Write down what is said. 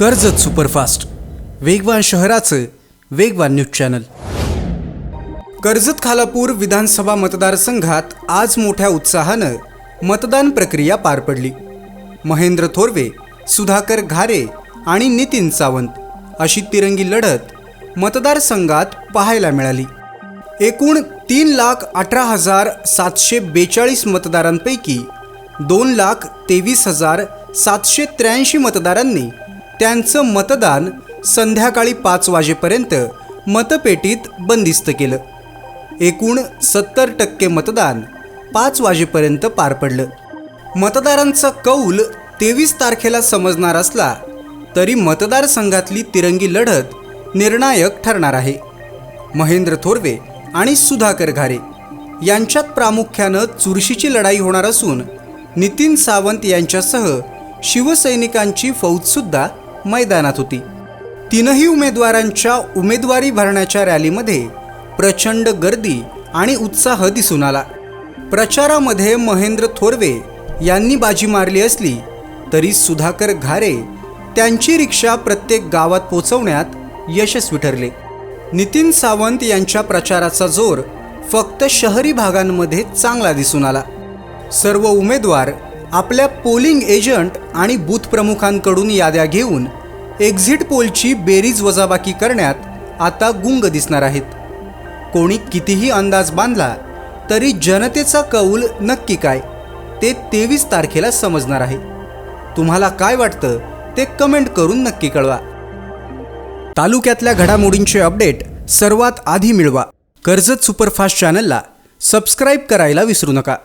Karjat superfast. वेगवान शहराचं वेगवान न्यूज चॅनल. कर्जत खालापूर विधानसभा मतदारसंघात आज मोठ्या उत्साहानं मतदान प्रक्रिया पार पडली. महेंद्र थोरवे सुधाकर घारे आणि नितीन सावंत अशी तिरंगी लढत मतदारसंघात पाहायला मिळाली. एकूण तीन लाख अठरा हजार सातशे बेचाळीस मतदारांपैकी दोन लाख तेवीस हजार सातशे त्र्याऐंशी मतदारांनी त्यांचं मतदान संध्याकाळी पाच वाजेपर्यंत मतपेटीत बंदिस्त केलं. एकूण सत्तर टक्के मतदान पाच वाजेपर्यंत पार पडलं. मतदारांचा कौल तेवीस तारखेला समजणार असला तरी मतदारसंघातली तिरंगी लढत निर्णायक ठरणार आहे. महेंद्र थोरवे आणि सुधाकर घारे यांच्यात प्रामुख्यानं चुरशीची लढाई होणार असून नितीन सावंत यांच्यासह शिवसैनिकांची फौजसुद्धा मैदानात होती. तीनही उमेदवारांच्या उमेदवारी भरण्याच्या रॅलीमध्ये प्रचंड गर्दी आणि उत्साह दिसून आला. प्रचारामध्ये महेंद्र थोरवे यांनी बाजी मारली असली तरी सुधाकर घारे त्यांची रिक्षा प्रत्येक गावात पोचवण्यात यशस्वी ठरले. नितीन सावंत यांच्या प्रचाराचा जोर फक्त शहरी भागांमध्ये चांगला दिसून आला. सर्व उमेदवार आपल्या पोलिंग एजंट आणि बूथ प्रमुखांकडून याद्या घेऊन एक्झिट पोलची बेरीज वजाबाकी करण्यात आता गुंग दिसणार आहेत. कोणी कितीही अंदाज बांधला तरी जनतेचा कौल नक्की काय ते तेवीस तारखेला समजणार आहे. तुम्हाला काय वाटतं ते कमेंट करून नक्की कळवा. तालुक्यातल्या घडामोडींचे अपडेट सर्वात आधी मिळवा. कर्जत सुपरफास्ट चॅनलला सबस्क्राईब करायला विसरू नका.